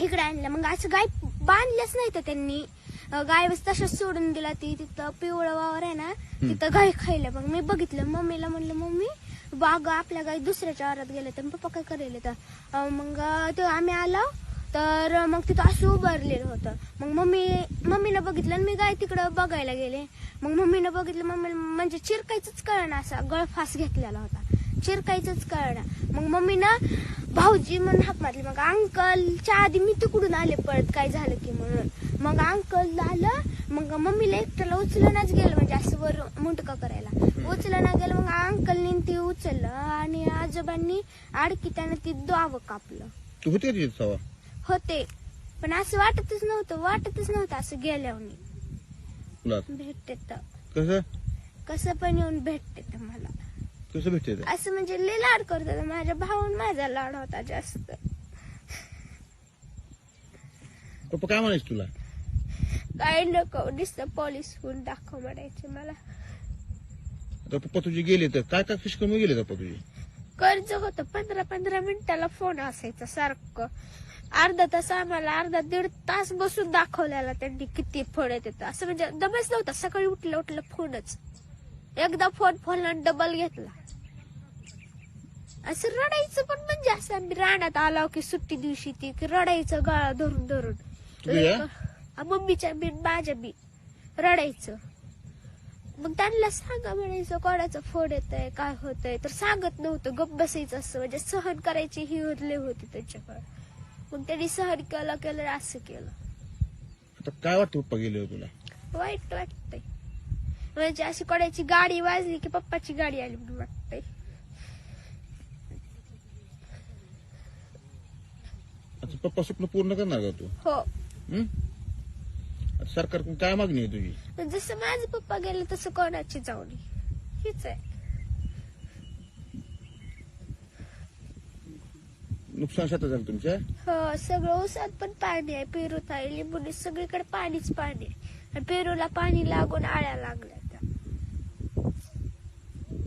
इकडे आणलं मग असं गाय बांधल्याच नाही तर त्यांनी. गाय बस तशाच सोडून दिला. ती तिथं पिवळं वावर आहे ना तिथं गाय खायला. मग मी बघितलं. मम्मीला म्हणलं मम्मी बाग आपल्या गाय दुसऱ्याच्या आरात गेले तर पप्पा काय करेल तर? मग ते आम्ही आलो. तर मग तिथं असं उभारलेलं होतं. मग मम्मी मम्मीनं बघितलं आणि मी गाय तिकडं बघायला गेले. मग मम्मीनं बघितलं. मम्मी म्हणजे चिरकायचंच कळना असा गळफास घेतलेला होता. चिरकायचंच कळना मग मम्मीनं भाऊजी म्हणून हाक मारली. मग अंकलच्या आधी मी तिकडून आले पळत काय झालं की म्हणून. मग अंकल आलं मग मम्मीला एकट्याला उचलूनच गेलं म्हणजे असं वर मुंटका करायला. उचलना गेलं मग अंकलनी ती उचललं आणि आजोबांनी आडकी त्यानं ती दावं कापलं. तू होते तिथे होते. पण असं वाटतच नव्हतं वाटतच नव्हतं असं गेल्यावर भेटते तर. कसं? कसं पण येऊन भेटते तर मला. कसं भेटते ते? असं म्हणजे लय लाड करतात. माझ्या भाऊन माझा लाड होता जास्त. पप्पा काय म्हणायचं तुला? काय नको. नुसतं पोलीस होऊन दाखव म्हणायचे मला. आता पप्पा तुझे गेले तर काय काय फिशकम गेले पप्पा तुझे? कर्ज होतं. पंधरा पंधरा मिनिटाला फोन असायचा सारखं. अर्धा तास आम्हाला अर्धा दीड तास बसून दाखवलेला त्यांनी किती फोन येत असं म्हणजे दमच नव्हता. सकाळी उठलं उठलं फोनच एकदा फोन फोनला डबल घेतला. असं रडायचं पण म्हणजे असं. आम्ही रानात आलो की सुट्टी दिवशी ती की रडायचं गळा धरून धरून. तुझ्या? हा, मम्मीच्या बी माझ्या बी रडायचं. मग त्यांना सांगा म्हणायचं कोणाचं फोन येतंय? काय होतंय? तर सांगत नव्हतं. गप बसायचं असं. म्हणजे सहन करायची ही होतले होती त्यांच्याकडे. मग त्यांनी सहन केलं केलं असं केलं. आता काय वाटतं पप्पा गेले तुला? वाईट वाटतंय. म्हणजे अशी कोणाची गाडी वाजली की पप्पाची गाडी आली म्हणून वाटतंय. आता पप्पा स्वप्न पूर्ण करणार का तू? हो. हं? आता सरकारकडून काय मागणी आहे तुझी? जसं माझे पप्पा गेले तसं कोणाची जाऊ नये हीच आहे. नुकसान शेतात झालं तुमच्या? हो सगळं ऊसात पण पाणी आहे पेरूत आहे लिंबूने सगळीकडे पाणीच पाणी आहे. आणि पेरूला पाणी लागून आळ्या लागल्या